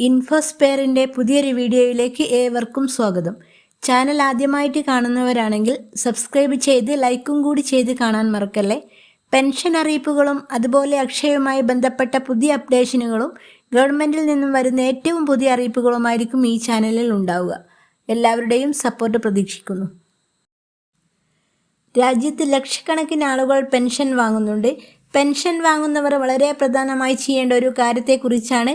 ഇൻഫോസ്പെയറിന്റെ പുതിയൊരു വീഡിയോയിലേക്ക് ഏവർക്കും സ്വാഗതം. ചാനൽ ആദ്യമായിട്ട് കാണുന്നവരാണെങ്കിൽ സബ്സ്ക്രൈബ് ചെയ്ത് ലൈക്കും കൂടി ചെയ്ത് കാണാൻ മറക്കല്ലേ. പെൻഷൻ അറിയിപ്പുകളും അതുപോലെ അക്ഷയവുമായി ബന്ധപ്പെട്ട പുതിയ അപ്ഡേഷനുകളും ഗവൺമെന്റിൽ നിന്നും വരുന്ന ഏറ്റവും പുതിയ അറിയിപ്പുകളുമായിരിക്കും ഈ ചാനലിൽ ഉണ്ടാവുക. എല്ലാവരുടെയും സപ്പോർട്ട് പ്രതീക്ഷിക്കുന്നു. രാജ്യത്ത് ലക്ഷക്കണക്കിന് ആളുകൾ പെൻഷൻ വാങ്ങുന്നുണ്ട്. പെൻഷൻ വാങ്ങുന്നവർ വളരെ പ്രധാനമായി ചെയ്യേണ്ട ഒരു കാര്യത്തെക്കുറിച്ചാണ്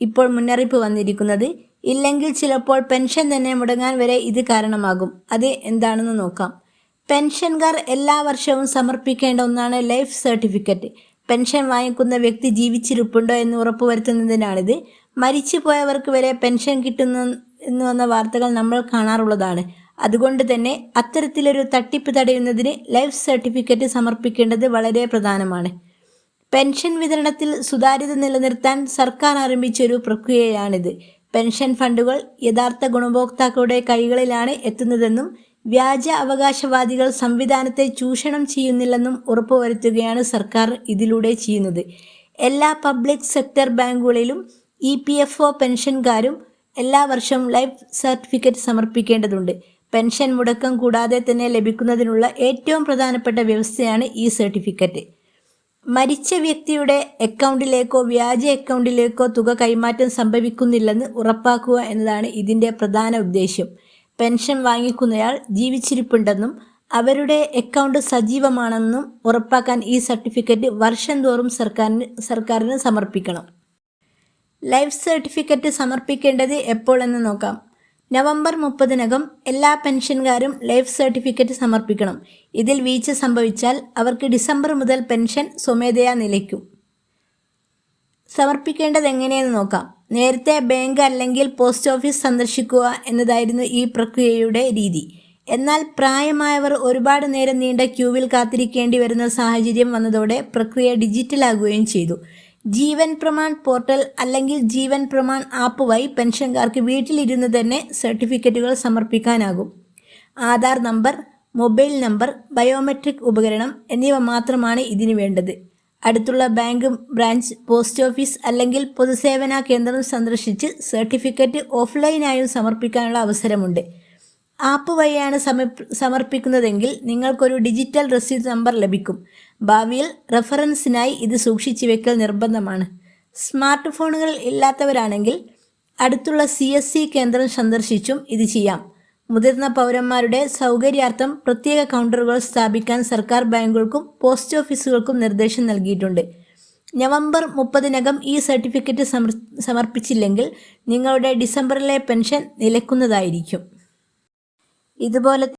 ഇപ്പോൾ മുന്നറിയിപ്പ് വന്നിരിക്കുന്നത് ഇല്ലെങ്കിൽ ചിലപ്പോൾ പെൻഷൻ തന്നെ മുടങ്ങാൻ വരെ ഇത് കാരണമാകും. അത് എന്താണെന്ന് നോക്കാം. പെൻഷൻകാർ എല്ലാ വർഷവും സമർപ്പിക്കേണ്ട ഒന്നാണ് ലൈഫ് സർട്ടിഫിക്കറ്റ്. പെൻഷൻ വാങ്ങിക്കുന്ന വ്യക്തി ജീവിച്ചിരിപ്പുണ്ടോ എന്ന് ഉറപ്പുവരുത്തുന്നതിനാണിത്. മരിച്ചു പോയവർക്ക് വരെ പെൻഷൻ കിട്ടുന്നു എന്ന് വന്ന വാർത്തകൾ നമ്മൾ കാണാറുള്ളതാണ്. അതുകൊണ്ട് തന്നെ അത്തരത്തിലൊരു തട്ടിപ്പ് തടയുന്നതിന് ലൈഫ് സർട്ടിഫിക്കറ്റ് സമർപ്പിക്കേണ്ടത് വളരെ പ്രധാനമാണ്. പെൻഷൻ വിതരണത്തിൽ സുതാര്യത നിലനിർത്താൻ സർക്കാർ ആരംഭിച്ചൊരു പ്രക്രിയയാണിത്. പെൻഷൻ ഫണ്ടുകൾ യഥാർത്ഥ ഗുണഭോക്താക്കളുടെ കൈകളിലാണ് എത്തുന്നതെന്നും വ്യാജ അവകാശവാദികൾ സംവിധാനത്തെ ചൂഷണം ചെയ്യുന്നില്ലെന്നും ഉറപ്പുവരുത്തുകയാണ് സർക്കാർ ഇതിലൂടെ ചെയ്യുന്നത്. എല്ലാ പബ്ലിക് സെക്ടർ ബാങ്കുകളിലും ഇ പി എഫ് ഒ പെൻഷൻകാരും എല്ലാ വർഷവും ലൈഫ് സർട്ടിഫിക്കറ്റ് സമർപ്പിക്കേണ്ടതുണ്ട്. പെൻഷൻ മുടക്കം കൂടാതെ തന്നെ ലഭിക്കുന്നതിനുള്ള ഏറ്റവും പ്രധാനപ്പെട്ട വ്യവസ്ഥയാണ് ഈ സർട്ടിഫിക്കറ്റ്. മരിച്ച വ്യക്തിയുടെ അക്കൗണ്ടിലേക്കോ വ്യാജ അക്കൗണ്ടിലേക്കോ തുക കൈമാറ്റം സംഭവിക്കുന്നില്ലെന്ന് ഉറപ്പാക്കുക എന്നതാണ് ഇതിന്റെ പ്രധാന ഉദ്ദേശ്യം. പെൻഷൻ വാങ്ങിക്കുന്നയാൾ ജീവിച്ചിരിപ്പുണ്ടെന്നും അവരുടെ അക്കൗണ്ട് സജീവമാണെന്നും ഉറപ്പാക്കാൻ ഈ സർട്ടിഫിക്കറ്റ് വർഷം തോറും സർക്കാരിന് സർക്കാരിന് സമർപ്പിക്കണം. ലൈഫ് സർട്ടിഫിക്കറ്റ് സമർപ്പിക്കേണ്ടത് എപ്പോഴെന്ന് നോക്കാം. നവംബർ മുപ്പതിനകം എല്ലാ പെൻഷൻകാരും ലൈഫ് സർട്ടിഫിക്കറ്റ് സമർപ്പിക്കണം. ഇതിൽ വീഴ്ച സംഭവിച്ചാൽ അവർക്ക് ഡിസംബർ മുതൽ പെൻഷൻ സ്വമേധയാ നിലയ്ക്കും. സമർപ്പിക്കേണ്ടത് എങ്ങനെയെന്ന് നോക്കാം. നേരത്തെ ബാങ്ക് അല്ലെങ്കിൽ പോസ്റ്റ് ഓഫീസ് സന്ദർശിക്കുക എന്നതായിരുന്നു ഈ പ്രക്രിയയുടെ രീതി. എന്നാൽ പ്രായമായവർ ഒരുപാട് നേരം നീണ്ട ക്യൂവിൽ കാത്തിരിക്കേണ്ടി വരുന്ന സാഹചര്യം വന്നതോടെ പ്രക്രിയ ഡിജിറ്റലാകുകയും ചെയ്തു. ജീവൻ പ്രമാൺ പോർട്ടൽ അല്ലെങ്കിൽ ജീവൻ പ്രമാൺ ആപ്പ് വഴി പെൻഷൻകാർക്ക് വീട്ടിലിരുന്ന് തന്നെ സർട്ടിഫിക്കറ്റുകൾ സമർപ്പിക്കാനാകും. Aadhaar number mobile number biometric ഉപകരണം എന്നിവ മാത്രമാണ് ഇതിന് വേണ്ടത്. അടുത്തുള്ള ബാങ്ക് ബ്രാഞ്ച് പോസ്റ്റ് ഓഫീസ് അല്ലെങ്കിൽ പൊതുസേവന കേന്ദ്രം സന്ദർശിച്ച് സർട്ടിഫിക്കറ്റ് ഓഫ്ലൈനായും സമർപ്പിക്കാനുള്ള അവസരമുണ്ട്. ആപ്പ് വഴിയാണ് സമർപ്പിക്കുന്നതെങ്കിൽ നിങ്ങൾക്കൊരു ഡിജിറ്റൽ റെസീപ്റ്റ് നമ്പർ ലഭിക്കും. ഭാവിയിൽ റെഫറൻസിനായി ഇത് സൂക്ഷിച്ചു വെക്കൽ നിർബന്ധമാണ്. സ്മാർട്ട് ഫോണുകൾ ഇല്ലാത്തവരാണെങ്കിൽ അടുത്തുള്ള സി എസ് സി കേന്ദ്രം സന്ദർശിച്ചും ഇത് ചെയ്യാം. മുതിർന്ന പൗരന്മാരുടെ സൗകര്യാർത്ഥം പ്രത്യേക കൗണ്ടറുകൾ സ്ഥാപിക്കാൻ സർക്കാർ ബാങ്കുകൾക്കും പോസ്റ്റ് ഓഫീസുകൾക്കും നിർദ്ദേശം നൽകിയിട്ടുണ്ട്. നവംബർ മുപ്പതിനകം ഈ സർട്ടിഫിക്കറ്റ് സമർപ്പിച്ചില്ലെങ്കിൽ നിങ്ങളുടെ ഡിസംബറിലെ പെൻഷൻ നിലക്കുന്നതായിരിക്കും. ഇതുപോലെ